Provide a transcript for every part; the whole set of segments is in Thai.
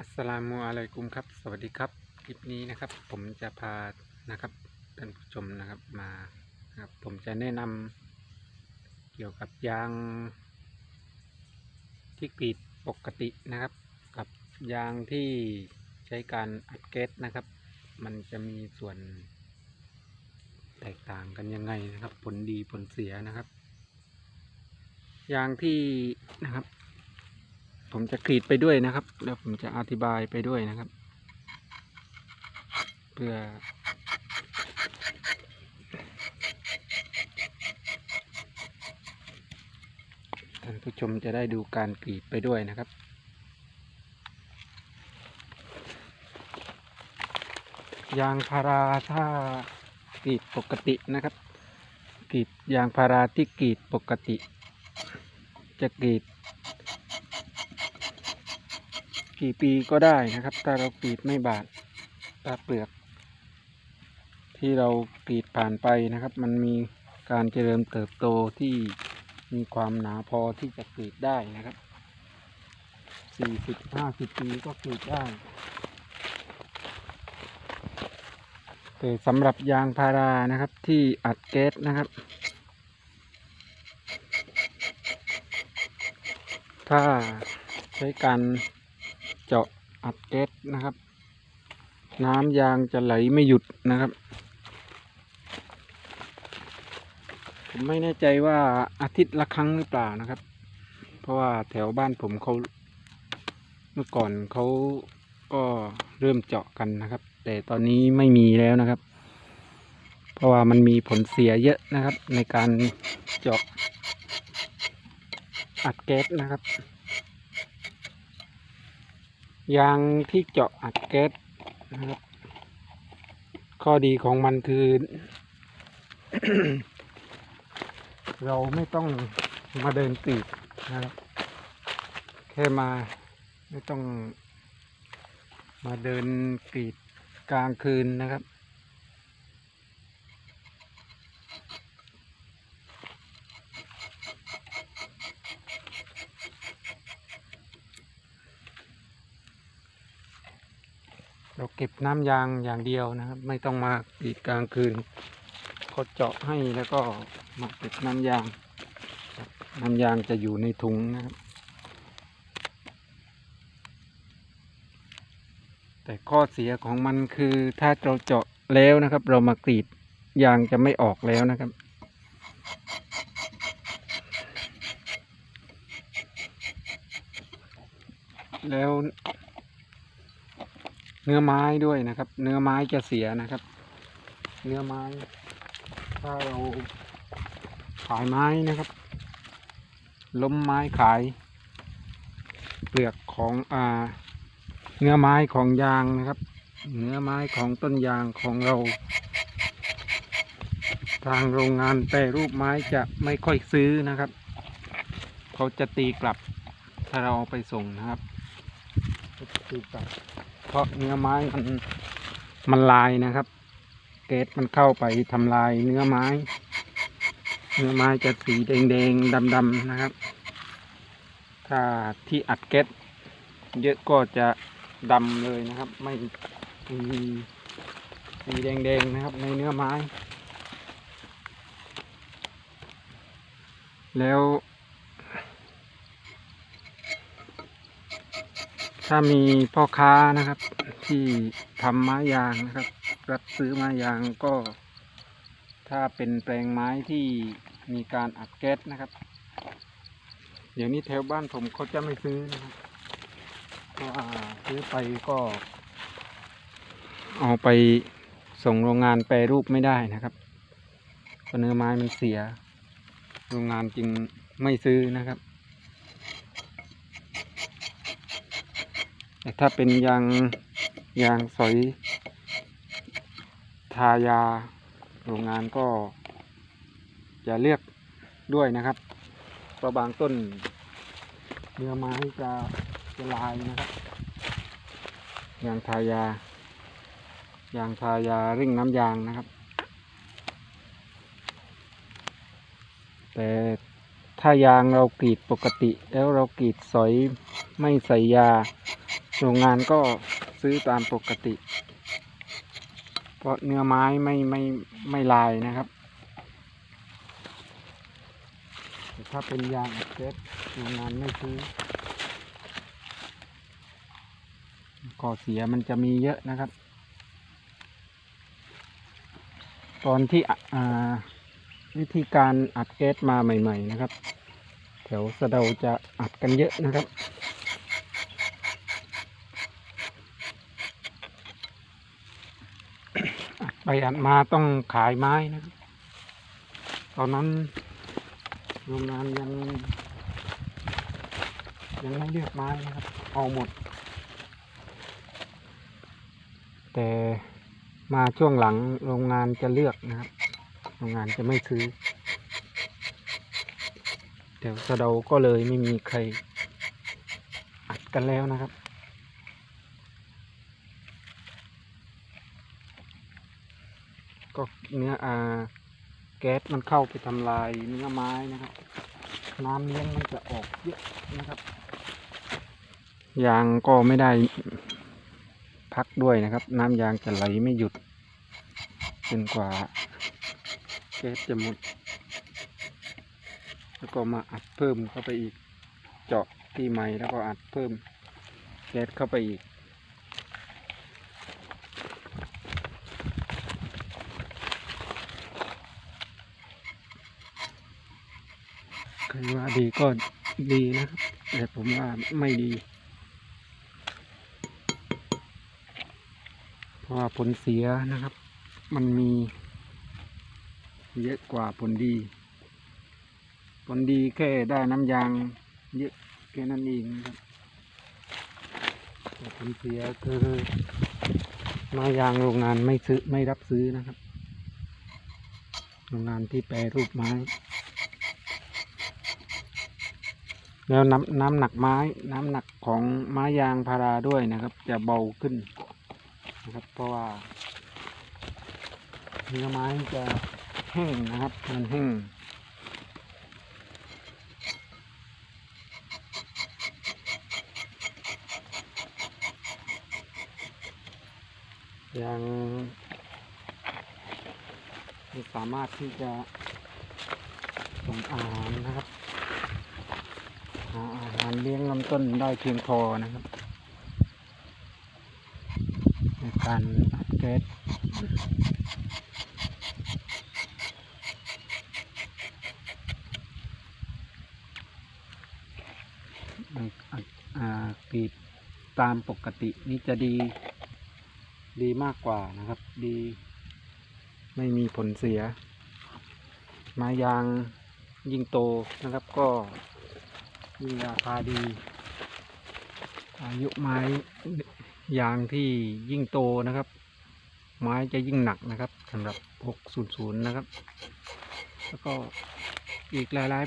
อัสสลามุอะลัยกุมครับ สวัสดีครับ คลิปนี้นะครับ ผมจะพานะครับท่านผู้ชมนะครับมาครับผมจะแนะนำเกี่ยวกับยางที่กรีดปกตินะครับ กับยางที่ใช้การอัดเกสนะครับ มันจะมีส่วนแตกต่างกันยังไงนะครับ ผลดีผลเสียนะครับ ยางที่นะครับ ผมจะกรีดไปด้วยนะครับ แล้วผมจะอธิบายไปด้วยนะครับ เพื่อ ท่านผู้ชมจะได้ดูการกรีดไปด้วยนะครับยางพาราถ้ากรีดปกตินะครับกรีดยางพาราที่กรีดปกติ จะกรีด กี่ปีก็ได้นะครับ ถ้าเรากรีดไม่บาดตาเปลือก ที่เรากรีดผ่านไปนะครับ มันมีการเจริญเติบโตที่มีความหนาพอที่จะกรีดได้นะครับสี่สิบห้าสิบปีก็กรีดได้ แต่สำหรับยางพารานะครับที่อัดแก๊สนะครับ ถ้าใช้การ เจาะอัดแก๊สนะครับ น้ำยางจะไหลไม่หยุดนะครับ ผมไม่แน่ใจว่าอาทิตย์ละครั้งหรือเปล่านะครับ เพราะว่าแถวบ้านผมเขาเมื่อก่อนเขาก็เริ่มเจาะกันนะครับ แต่ตอนนี้ไม่มีแล้วนะครับ เพราะว่ามันมีผลเสียเยอะนะครับ ในการเจาะอัดแก๊สนะครับ ยางที่เจาะอัดแก๊สนะครับ ข้อดีของมันคือ เราไม่ต้องมาเดินกรีดนะครับ แค่มาไม่ต้องมาเดินกรีดกลางคืนนะครับ เราเก็บน้ำยางอย่างเดียวนะครับ ไม่ต้องมากรีดกลางคืนเขาเจาะให้แล้วก็มาเก็บน้ำยาง น้ำยางจะอยู่ในถุงนะครับ แต่ข้อเสียของมันคือถ้าเราเจาะแล้วนะครับ เรามากรีดยางจะไม่ออกแล้วนะครับแล้ว เนื้อไม้ด้วยนะครับ เนื้อไม้จะเสียนะครับ เนื้อไม้ ถ้าเราขายไม้นะครับ ล้มไม้ขาย เปลือกของอ่า เนื้อไม้ของยางนะครับ เนื้อไม้ของต้นยางของเรา ทางโรงงานแปรรูปไม้จะไม่ค่อยซื้อนะครับ เขาจะตีกลับ ถ้าเราเอาไปส่งนะครับตีกลับ ราะเนื้อไม้มันมันลายนะครับ เกสมันเข้าไปทำลายเนื้อไม้ เนื้อไม้จะสีแดงๆดำๆนะครับ ถ้าที่อัดเกสเยอะก็จะดำเลยนะครับ ไม่ไม่มีสีแดงๆนะครับ ในเนื้อไม้ แล้ว ถ้ามีพ่อค้านะครับ ที่ทำไม้ยางนะครับ รับซื้อไม้ยางก็ ถ้าเป็นแปลงไม้ที่มีการอัดแก๊สนะครับ เดี๋ยวนี้แถวบ้านผมเขาจะไม่ซื้อนะครับเพราะว่าซื้อไปก็เอาไปส่งโรงงานแปรรูปไม่ได้นะครับเพราะเนื้อไม้มันเสีย โรงงานจึงไม่ซื้อนะครับ แต่ ถ้าเป็นยางยางสอยทายาโรงงานก็จะเลือกด้วยนะครับเพราะบางต้นเนื้อไม้จะจะลายนะครับ ยางทายา ยางทายาริ่งน้ำยางนะครับ แต่ถ้ายางเรากรีดปกติแล้วเรากรีดสอยไม่ใส่ยา โรงงานก็ซื้อตามปกติ เพราะเนื้อไม้ไม่ไม่ไม่ลายนะครับแต่ถ้าเป็นยางอัดเจ็ตโรงงานไม่ซื้อข้อเสียมันจะมีเยอะนะครับ ตอนที่อ่าวิธีการอัดแก๊สมาใหม่ ๆ นะครับ แถวสะเดาจะอัดกันเยอะนะครับ อัด ไปอัดมาต้องขายไม้นะครับ ตอนนั้นโรงงานยัง ยังไม่เลือกไม้นะครับเอาหมด แต่มาช่วงหลังโรงงานจะเลือกนะครับ โรงงานจะไม่ซื้อแถวสะเดาก็เลยไม่มีใครอัดกันแล้วนะครับ ก็ เนื้ออาแก๊สมันเข้าไปทำลายเนื้อไม้นะครับ น้ำเลี้ยงมันจะออกเยอะนะครับ ยางก็ไม่ได้พักด้วยนะครับ น้ำยางจะไหลไม่หยุดจนกว่าแก๊สจะหมด แล้วก็มาอัดเพิ่มเข้าไปอีก เจาะที่ใหม่แล้วก็อัดเพิ่มแก๊สเข้าไปอีก รว่าดีก็ดีนะครับ แต่ผมว่าไม่ดี เพราะว่าผลเสียนะครับ มันมีเยอะกว่าผลดี ผลดีแค่ได้น้ำยางเยอะแค่นั้นเองนะครับแต่ผลเสียคือม้ยางโรงงานไม่ซื้อไม่รับซื้อนะครับ โรงงานที่แปรรูปไม้ แล้วน้ำน้ำหนักไม้ น้ำหนักของไม้ยางพาราด้วยนะครับ จะเบาขึ้นนะครับ เพราะว่าเนื้อไม้จะแห้งนะครับ มันแห้งยังไม่สามารถที่จะส่งอาหารนะครับ เลี้ยงลำต้นได้เพียงพอนะครับในการอัดแก๊สในอัดกรีดตามปกตินี่จะดีดีมากกว่านะครับ ดี ไม่มีผลเสีย ไม้ยางยิ่งโตนะครับก็ มีราคาดี อายุไม้ยางที่ยิ่งโตนะครับ ไม้จะยิ่งหนักนะครับสำหรับ 600 นะครับ แล้วก็อีกหลาย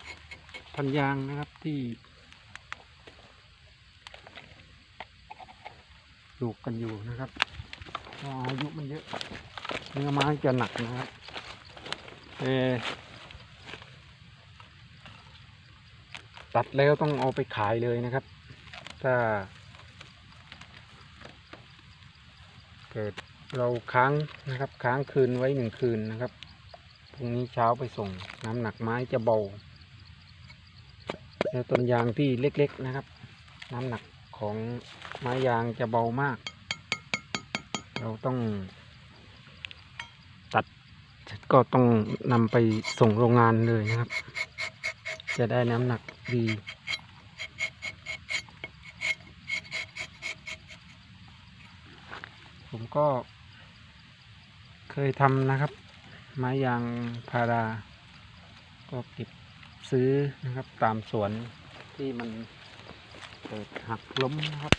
ๆพันยางนะครับที่ปลูกกันอยู่นะครับอายุมันเยอะเนื้อไม้จะหนักนะครับเออ ตัดแล้วต้องเอาไปขายเลยนะครับ ถ้า เกิดเราค้างนะครับ ค้างคืนไว้หนึ่งคืนนะครับพรุ่งนี้เช้าไปส่งน้ำหนักไม้จะเบาแล้วต้นยางที่เล็กๆนะครับ น้ำหนักของไม้ยางจะเบามาก เราต้อง ตัดก็ต้องนำไปส่งโรงงานเลยนะครับ จะได้น้ำหนัก ดีผมก็ เคยทำนะครับ ไม้ยางพารา ก็เก็บซื้อนะครับ ตามสวนที่มันเกิดหักล้มนะครับ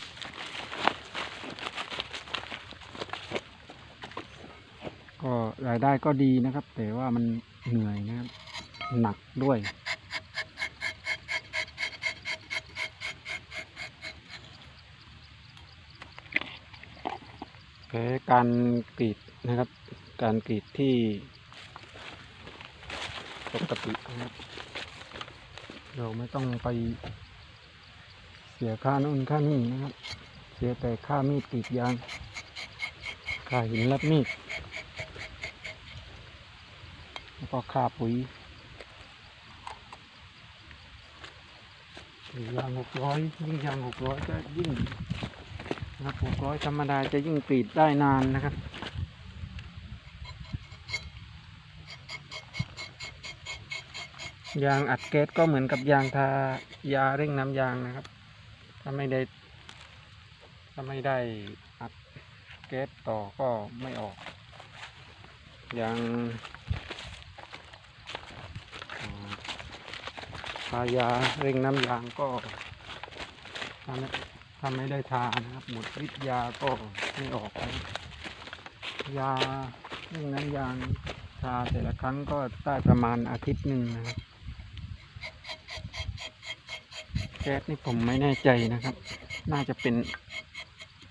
ก็รายได้ก็ดีนะครับ แต่ว่ามันเหนื่อยนะครับ หนักด้วย แพ้การกรีดนะครับ การกรีดที่ปกตินะครับ เราไม่ต้องไปเสียค่านู่นค่านี่นะครับ เสียแต่ค่ามีดกรีดยาง ค่าหินรับมีด แล้วก็ค่าปุ๋ยยางหกร้อยยิ่งยางหกร้อยก็ยิ่ง นะครับหกร้อยธรรมดาจะยิ่งกรีดได้นานนะครับยางอัดแก๊สก็เหมือนกับยางทายาเร่งน้ำยางนะครับ ถ้าไม่ได้ ถ้าไม่ได้อัดแก๊สต่อก็ไม่ออก ยางทายาเร่งน้ำยางก็ ถ้าไม่ได้ทานะครับหมดฤทธิ์ยาก็ไม่ออกยาเร่งน้ำยาทาแต่ละครั้งก็ได้ประมาณอาทิตย์หนึ่งนะครับแก๊สนี่ผมไม่แน่ใจนะครับ น่าจะเป็น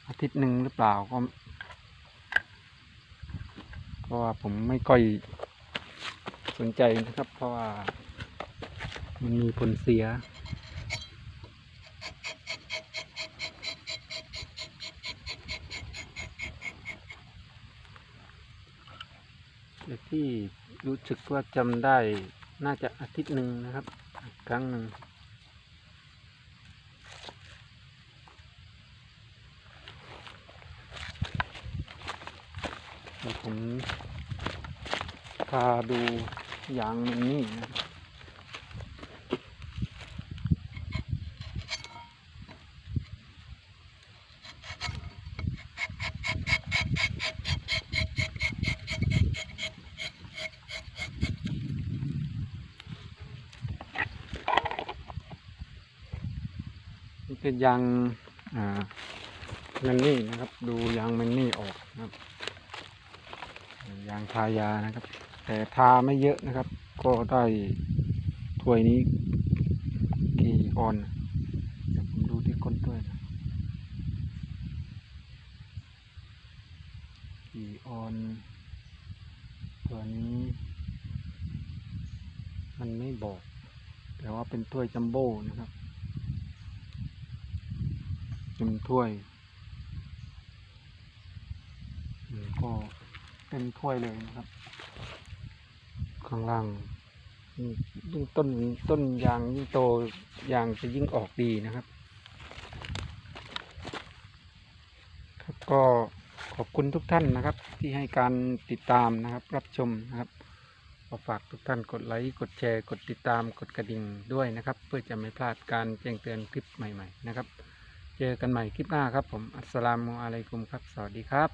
อาทิตย์หนึ่งหรือเปล่าก็เพราะว่าผมไม่ค่อยสนใจนะครับ เพราะว่ามันมีผลเสีย ที่รู้สึกว่าจำได้น่าจะอาทิตย์หนึ่งนะครับ ครั้งหนึ่งผมพาดูยางมันนี่นะครับ นี่เป็นยางมันนี่นะครับ ดูยางมันนี่ออกนะครับ ยางทายานะครับ แต่ทาไม่เยอะนะครับ ก็ได้ถ้วยนี้กี่ออนเดี๋ยวผมดูที่ก้นถ้วยนะกี่ออน ตัวนี้ มันไม่บอก แต่ว่าเป็นถ้วยจัมโบ้นะครับ เป็นถ้วยก็เป็นถ้วยเลยนะครับ ข้างล่างยิ่งยิ่งต้นต้นยางยิ่งโตยางจะยิ่งออกดีนะครับ ครับก็ขอบคุณทุกท่านนะครับ ที่ให้การติดตามนะครับ รับชมนะครับขอฝากทุกท่านกดไลค์กดแชร์ กดติดตามกดกระดิ่งด้วยนะครับ เพื่อจะไม่พลาดการแจ้งเตือนคลิปใหม่ ๆ นะครับ เจอกันใหม่คลิปหน้าครับผม อัสสลามุอะลัยกุมครับ สวัสดีครับ